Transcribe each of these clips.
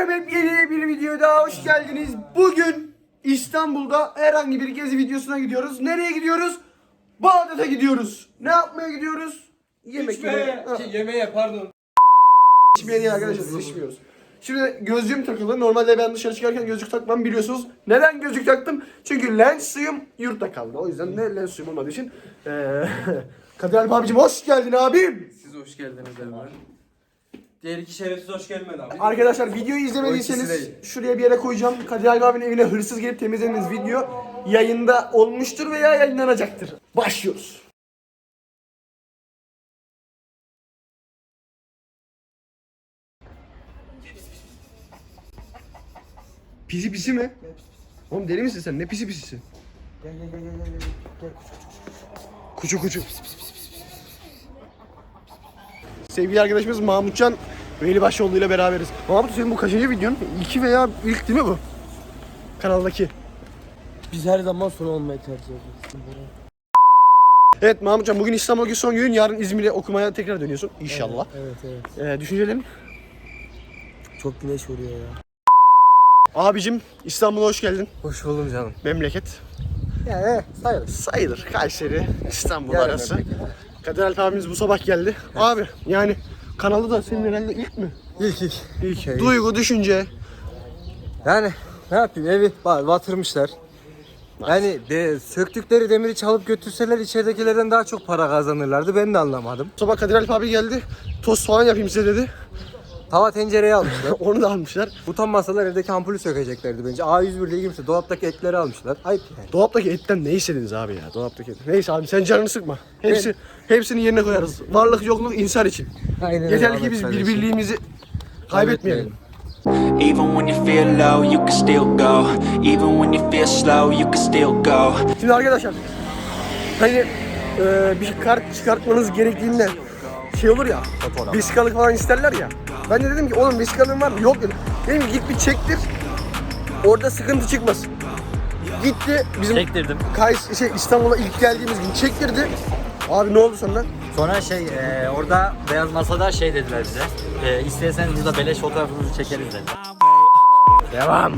Efendim hep yeni bir video daha hoş geldiniz. Bugün İstanbul'da herhangi bir gezi videosuna gidiyoruz. Nereye gidiyoruz? Bağdat'a gidiyoruz. Ne yapmaya gidiyoruz? Yemek yemeye. Ha, Şey, yemeğe pardon. içmeye değil arkadaşlar içmiyoruz. Şimdi gözlüğüm takılı. Normalde ben dışarı çıkarken gözlük takmam biliyorsunuz. Neden gözlük taktım? Çünkü lens suyum yurtta kaldı. O yüzden de lens suyum olmadığı için. Ee, Kadir Alp abicim hoş geldin abim. Siz hoş geldiniz Emre. Diğer iki şerefsiz hoş gelmedi abi. Arkadaşlar videoyu O izlemediyseniz değil. şuraya bir yere koyacağım. Kadir Alp abinin evine hırsız gelip temizlediğiniz video yayında olmuştur veya yayınlanacaktır. Başlıyoruz. Pisi pisi mi? Oğlum deli misin sen? Ne pisi pisisi? Gel gel gel gel gel. Kuçu kuçu. Sevgili arkadaşımız Mahmutcan Velibaşoğlu ile beraberiz. Mahmut senin bu kaçıncı videon? İki veya ilk değil mi bu? Kanaldaki. Biz her zaman son olmayı tercih ediyoruz. Evet Mahmutcan bugün İstanbul'a son gün yarın İzmir'e okumaya tekrar dönüyorsun. İnşallah. Evet evet. Ee, düşüncelerin? Çok güneş vuruyor ya. Abicim İstanbul'a hoş geldin. Hoş buldum canım. Memleket. Ya sayılır. Sayılır. Kayseri, İstanbul arası. Kadir Alp abimiz bu sabah geldi. Abi yani kanalı da senin herhalde ilk mi? İlk ilk. İlk Duygu, düşünce. Yani ne yapayım evi ba- batırmışlar. Yani de, söktükleri demiri çalıp götürseler içeridekilerden daha çok para kazanırlardı. Ben de anlamadım. Sabah Kadir Alp abi geldi. Tost falan yapayım size dedi. Tava tencereyi almışlar. Onu da almışlar. Utanmasalar evdeki ampulü sökeceklerdi bence. A101'de girmişse dolaptaki etleri almışlar. Ayıp yani. Dolaptaki etten ne istediniz abi ya? Dolaptaki et. Neyse abi sen canını sıkma. Hepsi hepsini yerine koyarız. Varlık yokluk insan için. Aynen Yeter ki biz birbirliğimizi kaybetmeyelim. Even when you feel low, you can still go. Even when you feel slow, you can still go. Şimdi arkadaşlar hani e, bir kart çıkartmanız gerektiğinde şey olur ya vesikalık falan isterler ya. Ben de dedim ki oğlum vesikalığın var mı? Yok dedim. Dedim ki git bir çektir. Orada sıkıntı çıkmasın. Gitti bizim Çektirdim. Kays şey İstanbul'a ilk geldiğimiz gün çektirdi. Abi ne oldu sonra? Sonra şey e, orada beyaz masada şey dediler bize. E, isterseniz burada beleş fotoğrafınızı çekeriz dedi. Devam.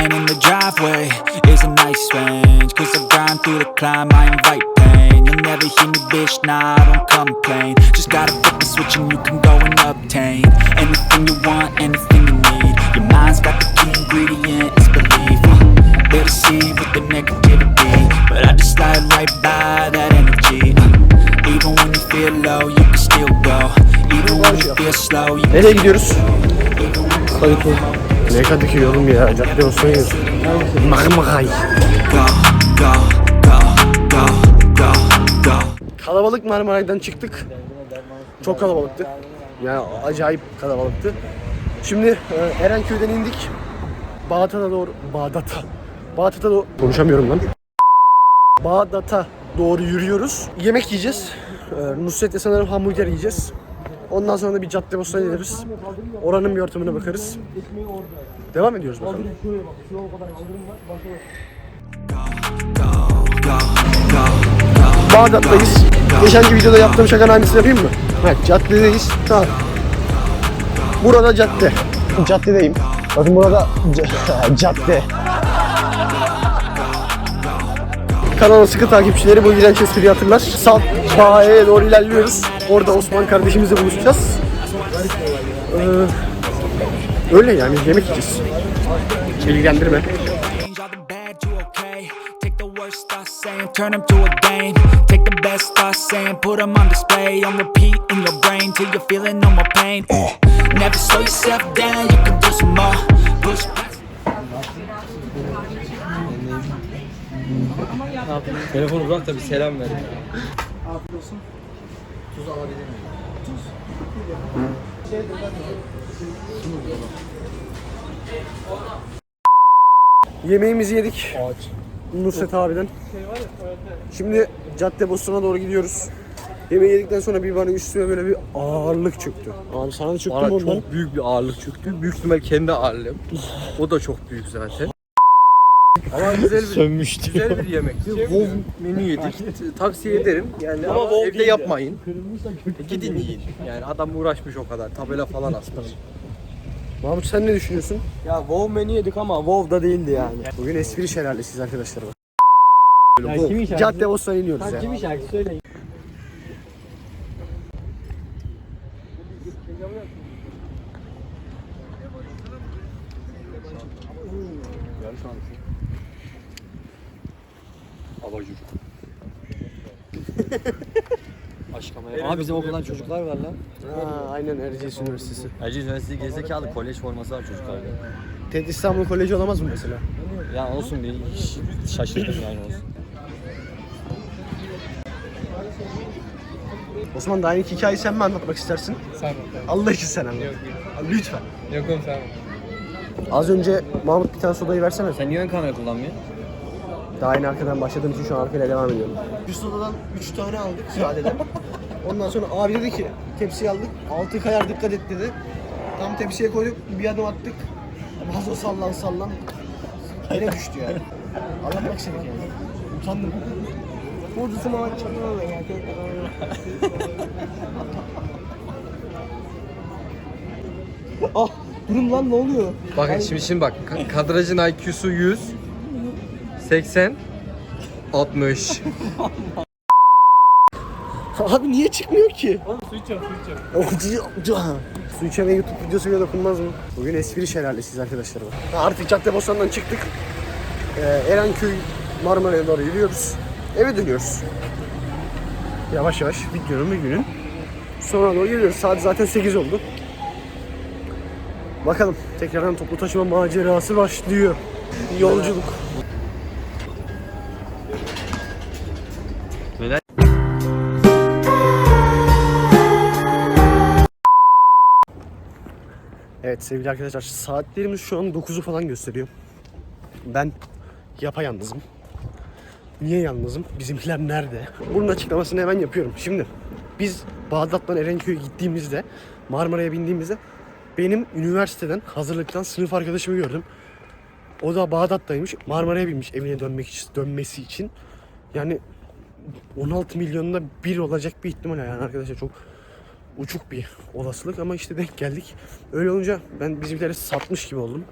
And in the driveway is a nice range. Cause I grind through the climb, I invite pain. You'll never hear me, bitch, nah, I don't complain. Just gotta flip the switch and you can go and obtain anything you want, anything you need. Your mind's got the key ingredient, it's belief. Uh, They deceive with the negativity, but I just slide right by that energy. Uh, Even when you feel low, you can still go. Even when you feel slow, you Nereye gidiyoruz? even when you Kadıköy. Ne Kadıköy oğlum ya? Cadde yiyoruz. Marmaray. Kalabalık Marmaray'dan çıktık. Çok kalabalıktı. Yani acayip kalabalıktı. Şimdi e, Erenköy'den indik. Bağdat'a doğru... Bağdat'a. Bağdat'a doğru... Konuşamıyorum lan. Bağdat'a doğru yürüyoruz. Yemek yiyeceğiz. E, Nusret'le sanırım hamburger yiyeceğiz. Ondan sonra da bir cadde bostana gideriz. Oranın bir ortamına bakarız. Devam ediyoruz bakalım. Bağdat'tayız. Geçenki videoda yaptığım şakanın aynısını yapayım mı? Evet, caddedeyiz. Tamam. Burada cadde. Caddedeyim. Bakın burada ca- cadde. Kanalın sıkı takipçileri bu iğrenç espriyi hatırlar. Salt Bahi'ye doğru ilerliyoruz. Orada Osman kardeşimizle buluşacağız. Ee, öyle yani yemek yiyeceğiz. Saying, turn them to a game. Take the best thoughts saying, put them on display. On repeat in your brain till you're feeling no more pain. Never slow yourself down, you can do some more. Push past. Telefonu bırak da bir selam ver. Yemeğimizi yedik. Nusret abiden. Şimdi cadde bostona doğru gidiyoruz. Yemeği yedikten sonra bir bana üstüme böyle bir ağırlık çöktü. Abi sana da çöktü mü Bana ondan? çok büyük bir ağırlık çöktü. Büyük ihtimal kendi ağırlığım. O da çok büyük zaten. Ama güzel bir, Sönmüştü. güzel bir yemek. Bol menü yedik. Tavsiye ederim. Yani ama, evde yapmayın. E, Gidin yiyin. Yani adam uğraşmış o kadar. Tabela falan asmış. Mahmut sen ne düşünüyorsun? Ya WoW menü yedik ama WoW da değildi yani. Bugün espri şelalesiyiz arkadaşlar. bak. Böyle Ya kimin şarkısı? Cadde Bostan iniyoruz ya. Kimin şarkı söyleyin. Aa bizim okuldan çocuklar var lan. Ha, aynen Erciyes Üniversitesi. Erciyes Üniversitesi gerizekalı kolej forması var çocuklarda. TED İstanbul Koleji olamaz mı mesela? Ya olsun bir şaşırdım yani olsun. Osman daha ilk hikayeyi sen mi anlatmak istersin? Sen Allah için sen anlat. Lütfen. Yok oğlum sen. Az önce Mahmut bir tane sodayı versene. Sen niye ön kamera kullanmıyorsun? Daha yeni arkadan başladığım için şu an arkayla devam ediyorum. Bir sodadan 3 tane aldık sadeden. Ondan sonra abi dedi ki tepsiyi aldık. Altı kayar dikkat et dedi. Tam tepsiye koyduk bir adım attık. Vazo sallan sallan. Yere düştü yani. Anlatmak istedik yani. Utandım. Vurdusunu açalım ya. ah durum lan ne oluyor? Bakın şimdi şimdi bak ka- kadrajın IQ'su 100 80 60 Abi niye çıkmıyor ki? Oğlum su içiyorum su içiyorum. Su içemeye YouTube videosu bile dokunmaz mı? Bugün espri şelalesiyiz arkadaşlar. bak. Ha, Artık Cadde Bostan'dan çıktık. Ee, Erenköy Marmara'ya doğru yürüyoruz. Eve dönüyoruz. Yavaş yavaş videonun bir günün sonuna doğru geliyoruz. Saat zaten 8 oldu. Bakalım tekrardan toplu taşıma macerası başlıyor. Yolculuk. Evet sevgili arkadaşlar saatlerimiz şu an 9'u falan gösteriyor. Ben yapayalnızım. Niye yalnızım? Bizimkiler nerede? Bunun açıklamasını hemen yapıyorum. Şimdi biz Bağdat'tan Erenköy'e gittiğimizde Marmara'ya bindiğimizde benim üniversiteden hazırlıktan sınıf arkadaşımı gördüm. O da Bağdat'taymış. Marmara'ya binmiş evine dönmek için, dönmesi için. Yani 16 milyonunda bir olacak bir ihtimal yani arkadaşlar çok uçuk bir olasılık ama işte denk geldik. Öyle olunca ben bizimkileri satmış gibi oldum.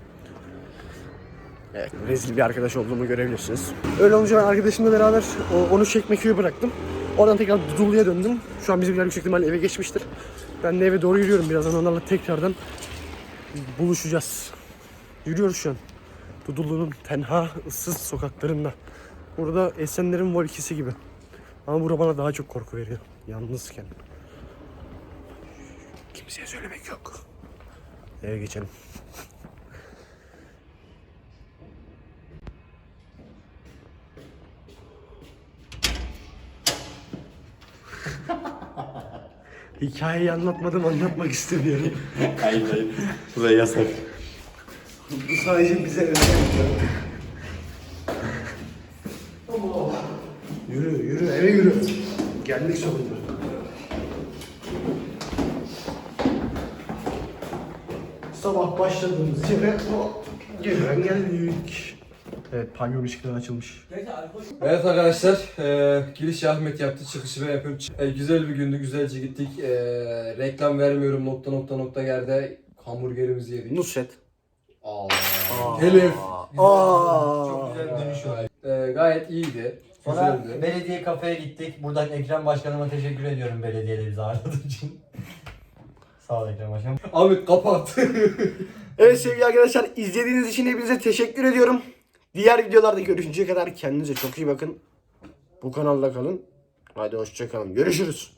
Evet, rezil bir arkadaş olduğumu görebilirsiniz. Öyle olunca ben arkadaşımla beraber onu Çekmeköy'e bıraktım. Oradan tekrar Dudullu'ya döndüm. Şu an bizimkiler yüksek ihtimalle eve geçmiştir. Ben de eve doğru yürüyorum. Birazdan onlarla tekrardan buluşacağız. Yürüyoruz şu an. Dudullu'nun tenha, ıssız sokaklarında. Burada Esenler'in Volkisi gibi. Ama bura bana daha çok korku veriyor. Yalnızken. Kimseye söylemek yok. Eve geçelim. Hikayeyi anlatmadım, anlatmak istemiyorum. Hayır hayır. Bu da yasak. Bu sadece bize özel. Yürü, yürü, eve yürü. Geldik sonunda. Sabah başladığımız yere o gelen geldik. Evet, pavyon ışıkları açılmış. Evet arkadaşlar e, girişi Ahmet yaptı çıkışı ben yapıyorum. E, güzel bir gündü güzelce gittik. E, reklam vermiyorum nokta nokta nokta yerde hamburgerimizi yedik. Nusret. Aa. Telif. Aa. Çok güzel dönüş var. E, gayet iyiydi. Sonra Güzeldi. belediye kafeye gittik. Buradan Ekrem Başkanıma teşekkür ediyorum belediyede bizi ağırladığı için. Sağ ol Ekrem Başkanım. Ahmet kapat. Evet sevgili arkadaşlar izlediğiniz için hepinize teşekkür ediyorum. Diğer videolarda görüşünceye kadar kendinize çok iyi bakın. Bu kanalda kalın. Hadi hoşçakalın. Görüşürüz.